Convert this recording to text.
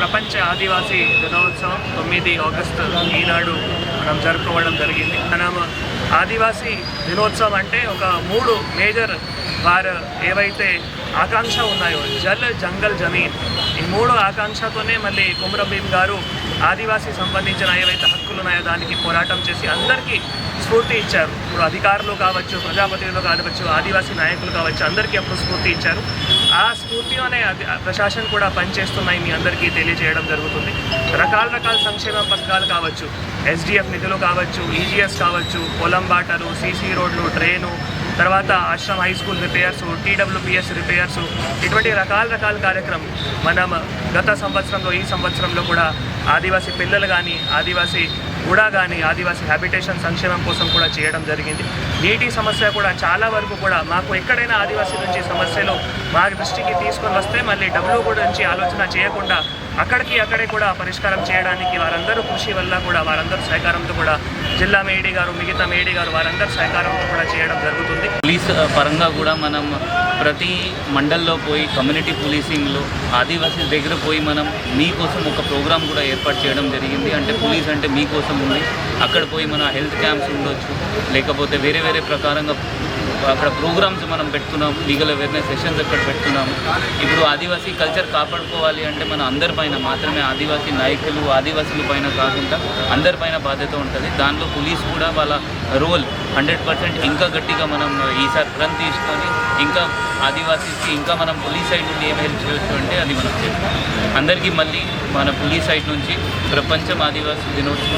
ప్రపంచ ఆదివాసీ దినోత్సవం తొమ్మిది ఆగస్టు ఈనాడు మనం జరుపుకోవడం జరిగింది. మనం ఆదివాసీ దినోత్సవం అంటే ఒక మూడు మేజర్ వారు ఏవైతే ఆకాంక్ష ఉన్నాయో. జల్ జంగల్ జమీన్. ఈ మూడు ఆకాంక్షతోనే మళ్ళీ కుమ్రం భీమ్ గారు ఆదివాసీ సంబంధించిన ఏవైతే హక్కులు ఉన్నాయో దానికి పోరాటం చేసి అందరికీ స్ఫూర్తి ఇచ్చారు. ఇప్పుడు అధికారులు కావచ్చు ప్రజాప్రతినిధులు కావచ్చు ఆదివాసీ నాయకులు కావచ్చు అందరికీ అప్పుడు స్ఫూర్తి ఇచ్చారు. ఆ స్ఫూర్తిలోనే ప్రశాసన కూడా పనిచేస్తున్నాయి మీ అందరికీ తెలియజేయడం జరుగుతుంది. రకాల రకాల సంక్షేమ పథకాలు కావచ్చు ఎస్డిఎఫ్ నిధులు కావచ్చు ఈజీఎస్ కావచ్చు పొలం బాటలు సీసీ రోడ్లు ట్రైను తర్వాత Ashram high school repairs TWPS repairs ఇటువంటి రకాల రకాల కార్యక్రమం. మనం గత సంవత్సరంలో ఈ సంవత్సరంలో కూడా ఆదివాసీ పిల్లలు కానీ ఆదివాసీ కూడా కానీ ఆదివాసీ హ్యాబిటేషన్ సంక్షేమం కోసం కూడా చేయడం జరిగింది. నీటి సమస్య కూడా చాలా వరకు కూడా మాకు ఎక్కడైనా ఆదివాసీ నుంచి సమస్యలు మా దృష్టికి తీసుకొని వస్తే మళ్ళీ డబ్ల్యూ గురించి ఆలోచన చేయకుండా అక్కడికి అక్కడే కూడా పరిష్కారం చేయడానికి వారందరూ కృషి వల్ల కూడా వారందరూ సహకారంతో కూడా జిల్లా మేడీ గారు మిగతా మేడీ గారు వారందరూ సహకారంతో కూడా చేయడం జరుగుతుంది. పోలీస్ పరంగా కూడా మనం ప్రతి మండల్లో పోయి కమ్యూనిటీ పోలీసింగ్లో ఆదివాసీ దగ్గర పోయి మనం మీకోసం ఒక ప్రోగ్రామ్ కూడా ఏర్పాటు చేయడం జరిగింది. అంటే పోలీస్ అంటే మీకోసం ఉంది. అక్కడ పోయి మన హెల్త్ క్యాంప్స్ ఉండొచ్చు. లేకపోతే వేరే వేరే ప్రకారంగా అక్కడ ప్రోగ్రామ్స్ మనం పెడుతున్నాం లీగల్ అవేర్నెస్ సెషన్స్ అక్కడ పెడుతున్నాము ఇప్పుడు ఆదివాసీ కల్చర్ కాపాడుకోవాలి అంటే మన అందరిపైన మాత్రమే ఆదివాసీ నాయకులు ఆదివాసుల పైన కాకుండా అందరిపైన బాధ్యత ఉంటుంది. దానిలో పోలీస్ కూడా వాళ్ళ రోల్ హండ్రెడ్ పర్సెంట్ ఇంకా గట్టిగా మనం ఈసారి రన్ తీసుకొని ఇంకా ఆదివాసీస్కి ఇంకా మనం పోలీస్ సైడ్ నుండి ఏం హెల్ప్ చేయొచ్చు అంటే అది మనం చేస్తాం. అందరికీ మళ్ళీ మన పోలీస్ సైడ్ నుంచి ప్రపంచం ఆదివాసీ దినోత్సవం